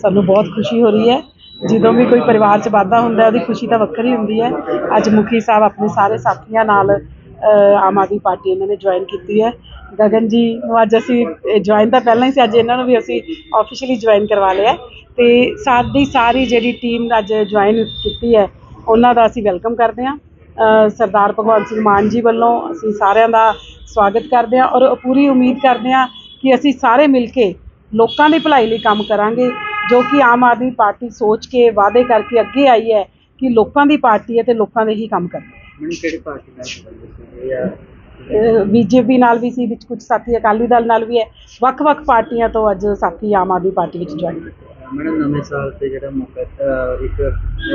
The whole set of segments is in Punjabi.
ਸਾਨੂੰ ਬਹੁਤ ਖੁਸ਼ੀ ਹੋ ਰਹੀ ਹੈ। ਜਦੋਂ ਵੀ ਕੋਈ ਪਰਿਵਾਰ 'ਚ ਵਾਧਾ ਹੁੰਦਾ ਉਹਦੀ ਖੁਸ਼ੀ ਤਾਂ ਵੱਖਰੀ ਹੁੰਦੀ ਹੈ। ਅੱਜ ਮੁਖੀ ਸਾਹਿਬ ਆਪਣੇ ਸਾਰੇ ਸਾਥੀਆਂ ਨਾਲ ਆਮ ਆਦਮੀ ਪਾਰਟੀ ਇਹਨਾਂ ਨੇ ਜੁਆਇਨ ਕੀਤੀ ਹੈ। ਗਗਨ ਜੀ ਨੂੰ ਅੱਜ ਅਸੀਂ ਜੁਆਇਨ ਤਾਂ ਪਹਿਲਾਂ ਹੀ ਸੀ, ਅੱਜ ਇਹਨਾਂ ਨੂੰ ਵੀ ਅਸੀਂ ਆਫੀਸ਼ੀਅਲੀ ਜੁਆਇਨ ਕਰਵਾ ਲਿਆ ਹੈ। ਤੇ ਸਾਡੀ ਸਾਰੀ ਜਿਹੜੀ ਟੀਮ ਅੱਜ ਜੁਆਇਨ ਕੀਤੀ ਹੈ, ਉਹਨਾਂ ਦਾ ਅਸੀਂ ਵੈਲਕਮ ਕਰਦੇ ਹਾਂ। ਸਰਦਾਰ ਭਗਵੰਤ ਸਿੰਘ ਮਾਨ ਜੀ ਵੱਲੋਂ ਅਸੀਂ ਸਾਰਿਆਂ ਦਾ ਸਵਾਗਤ ਕਰਦੇ ਹਾਂ ਔਰ ਪੂਰੀ ਉਮੀਦ ਕਰਦੇ ਹਾਂ ਕਿ ਅਸੀਂ ਸਾਰੇ ਮਿਲ ਕੇ ਲੋਕਾਂ ਦੀ ਭਲਾਈ ਲਈ ਕੰਮ ਕਰਾਂਗੇ। ਜੋ ਕਿ ਆਮ ਆਦਮੀ ਪਾਰਟੀ ਸੋਚ ਕੇ ਵਾਅਦੇ ਕਰਕੇ ਅੱਗੇ ਆਈ ਹੈ ਕਿ ਲੋਕਾਂ ਦੀ ਪਾਰਟੀ ਹੈ ਤੇ ਲੋਕਾਂ ਦੇ ਹੀ ਕੰਮ ਕਰਨਾ ਮੈਨੂੰ ਕਿਹੜੀ ਪਾਰਟੀ ਨਾਲ ਸੀ ਜਾਂ ਬੀਜੇਪੀ ਨਾਲ ਵੀ ਸੀ ਵਿੱਚ ਕੁਝ ਸਾਥੀ ਅਕਾਲੀ ਦਲ ਨਾਲ ਵੀ ਹੈ। ਵੱਖ-ਵੱਖ ਪਾਰਟੀਆਂ ਤੋਂ ਅੱਜ ਸਾਥੀ ਆਮ ਆਦਮੀ ਪਾਰਟੀ ਵਿੱਚ ਜੁਆਇਨ ਕੀਤੇ ਮੈਨੂੰ ਨਵੇਂ ਸਾਲ ਤੇ ਜਿਹੜਾ ਮੌਕਾ ਅਹ, ਇੱਕ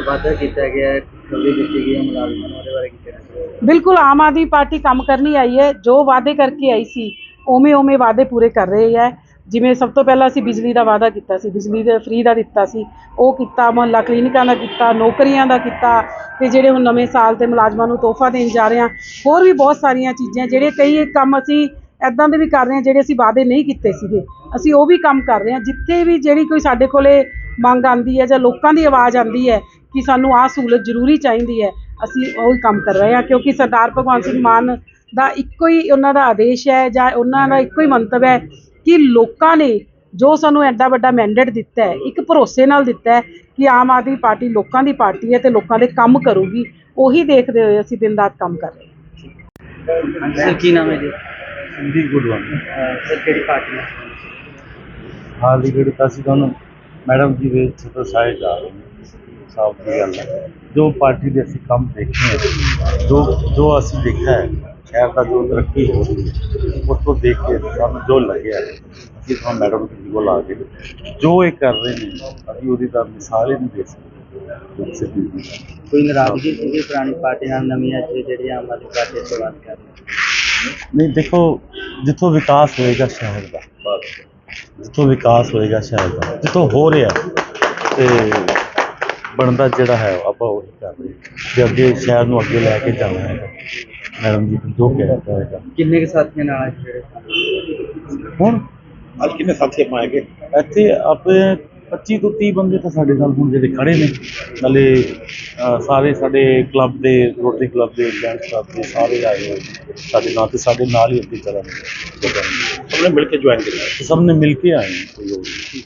ਵਾਅਦਾ ਕੀਤਾ ਗਿਆ ਹੈ ਖਬਰੀ ਦਿੱਤੀ ਗਈ ਹੈ ਮੁਲਾਜ਼ਮਾਂ ਨੂੰ ਉਹਦੇ ਬਾਰੇ ਕੀ ਕਹਿਣਾ ਚਾਹੋਗੇ? ਬਿਲਕੁਲ ਆਮ ਆਦਮੀ ਪਾਰਟੀ ਕੰਮ ਕਰਨੀ ਆਈ ਹੈ। ਜੋ ਵਾਅਦੇ ਕਰਕੇ ਆਈ ਸੀ ਉਵੇਂ ਉਵੇਂ ਵਾਅਦੇ ਪੂਰੇ ਕਰ ਰਹੀ ਹੈ। ਜਿਵੇਂ ਸਭ ਤੋਂ ਪਹਿਲਾਂ ਅਸੀਂ ਬਿਜਲੀ ਦਾ ਵਾਅਦਾ ਕੀਤਾ ਸੀ, ਬਿਜਲੀ ਦੇ ਫ੍ਰੀ ਦਾ ਦਿੱਤਾ ਸੀ, ਉਹ ਕੀਤਾ, ਮੁਹੱਲਾ ਕਲੀਨਿਕਾਂ ਦਾ ਕੀਤਾ, ਨੌਕਰੀਆਂ ਦਾ ਕੀਤਾ, ਤੇ ਜਿਹੜੇ ਹੁਣ ਨਵੇਂ ਸਾਲ ਤੇ ਮੁਲਾਜ਼ਮਾਂ ਨੂੰ ਤੋਹਫਾ ਦੇਣ ਜਾ ਰਹੇ ਹਾਂ, ਹੋਰ ਵੀ ਬਹੁਤ ਸਾਰੀਆਂ ਚੀਜ਼ਾਂ, ਜਿਹੜੇ ਕਈ ਕੰਮ ਅਸੀਂ ਐਦਾਂ ਦੇ ਵੀ ਕਰ ਰਹੇ ਹਾਂ, ਜਿਹੜੇ ਅਸੀਂ ਵਾਅਦੇ ਨਹੀਂ ਕੀਤੇ ਸੀਗੇ, ਅਸੀਂ ਉਹ ਵੀ ਕੰਮ ਕਰ ਰਹੇ ਹਾਂ, ਜਿੱਥੇ ਵੀ ਜਿਹੜੀ ਕੋਈ ਸਾਡੇ ਕੋਲੇ ਮੰਗ ਆਂਦੀ ਹੈ ਜਾਂ ਲੋਕਾਂ ਦੀ ਆਵਾਜ਼ ਆਂਦੀ ਹੈ ਕਿ ਸਾਨੂੰ ਆਹ ਸਹੂਲਤ ਜ਼ਰੂਰੀ ਚਾਹੀਦੀ ਹੈ, ਅਸੀਂ ਉਹ ਹੀ ਕੰਮ ਕਰ ਰਹੇ ਹਾਂ, ਕਿਉਂਕਿ ਸਰਦਾਰ ਭਗਵੰਤ ਸਿੰਘ ਮਾਨ ਦਾ ਇੱਕੋ ਹੀ ਉਹਨਾਂ ਦਾ ਆਦੇਸ਼ ਹੈ ਜਾਂ ਉਹਨਾਂ ਦਾ ਇੱਕੋ ਹੀ ਮੰਤਵ ਹੈ ਕਿ ਲੋਕਾਂ ਨੇ ਜੋ ਸਾਨੂੰ ਐਡਾ ਵੱਡਾ ਮੈਂਡੇਟ ਦਿੱਤਾ ਹੈ ਇੱਕ ਭਰੋਸੇ ਨਾਲ ਦਿੱਤਾ ਹੈ ਕਿ ਆਮ ਆਦਮੀ ਪਾਰਟੀ ਲੋਕਾਂ ਦੀ ਪਾਰਟੀ ਹੈ ਤੇ ਲੋਕਾਂ ਦੇ ਕੰਮ ਕਰੂਗੀ ਉਹੀ ਦੇਖਦੇ ਹੋਏ ਅਸੀਂ ਦਿਨ ਰਾਤ ਕੰਮ ਕਰ ਰਹੇ ਹਾਂ। ਸਰ ਕੀ ਨਾਮ ਹੈ ਜੀ? ਸੰਦੀਪ ਗੁਡਵਾਨੀ ਅਹ, ਸਰ ਕਿਹੜੀ ਪਾਰਟੀ ਨਾਲ ਹਾਲ ਦੀ ਜਿਹੜੀ ਅਸੀਂ ਤੁਹਾਨੂੰ ਮੈਡਮ ਜੀ ਦੇ ਛੋਟੇ ਸਾਈਡ ਜਾ ਰਹੇ ਹਾਂ ਸਾਫ਼ ਦੀ ਗੱਲ ਹੈ। ਜੋ ਪਾਰਟੀ ਦੇ ਅਸੀਂ ਕੰਮ ਦੇਖੇ ਹੈ ਜੋ ਜੋ ਅਸੀਂ ਦੇਖਿਆ ਹੈ ਸ਼ਹਿਰ ਦਾ ਜੋ ਤਰੱਕੀ ਹੋ ਰਹੀ ਹੈ ਉਸ ਤੋਂ ਦੇਖ ਕੇ ਸਾਨੂੰ ਜੋ ਲੱਗਿਆ ਹੈ, ਅਸੀਂ ਤਾਂ ਮੈਡਮ ਜੀ ਕੋਲ ਆ ਗਏ ਜੋ ਇਹ ਕਰ ਰਹੇ ਨੇ ਅਸੀਂ ਉਹਦੀ ਤਾਂ ਮਿਸਾਲ ਹੀ ਨਹੀਂ ਦੇ ਸਕਦੇ। ਜੀ ਕੋਈ ਨਾਰਾਜ਼ਗੀ ਸੀਗੀ ਪੁਰਾਣੀ ਪਾਰਟੀ ਨਾਲ ਨਵੀਆਂ ਚ ਜਿਹੜੀ ਆਮ ਆਦਮੀ ਪਾਰਟੀ ਤੋਂ ਬਾਤ ਕਰ ਨਹੀਂ ਦੇਖੋ ਜਿੱਥੋਂ ਵਿਕਾਸ ਹੋਏਗਾ ਸ਼ਹਿਰ ਦਾ ਜਿੱਥੋਂ ਵਿਕਾਸ ਹੋਏਗਾ ਸ਼ਹਿਰ ਦਾ ਜਿੱਥੋਂ ਹੋ ਰਿਹਾ ਤੇ ਬਣਦਾ ਜਿਹੜਾ ਹੈ ਆਪਾਂ ਉਹੀ ਕਰ ਰਹੇ ਤੇ ਅੱਗੇ ਸ਼ਹਿਰ ਨੂੰ ਅੱਗੇ ਲੈ ਕੇ ਜਾਣਾ ਹੈ। ਮੈਡਮ ਜੀ ਜੋ ਕਹਿ ਹੋਏਗਾ ਕਿੰਨੇ ਕੁ ਸਾਥੀਆਂ ਨਾਲ ਅੱਜ ਜਿਹੜੇ? ਸਨ? ਹੁਣ ਅੱਜ ਕਿੰਨੇ ਸਾਥੀ ਆਪਾਂ ਹੈਗੇ? ਇੱਥੇ ਆਪਣੇ 25 ਤੋਂ 30 ਬੰਦੇ ਤਾਂ ਸਾਡੇ ਨਾਲ ਹੁਣ ਜਿਹੜੇ ਖੜੇ ਨੇ। ਨਾਲੇ ਅਹ, ਸਾਰੇ ਸਾਡੇ ਕਲੱਬ ਦੇ ਰੋਟਰੀ ਕਲੱਬ ਦੇ ਲੈਂਸ ਕਲੱਬ ਦੇ ਸਾਰੇ ਆਏ ਹੋਏ ਨੇ। ਸਾਡੇ ਨਾਲ ਤੇ ਸਾਡੇ ਨਾਲ ਹੀ ਅੱਗੇ ਚੱਲਣਗੇ ਸਭ ਨੇ ਮਿਲ ਕੇ ਜੁਆਇਨ ਕੀਤਾ ਸਭ ਨੇ ਮਿਲ ਕੇ ਆਏ ਨੇ। ਕੋਈ ਹੋਰ ਨਹੀਂ।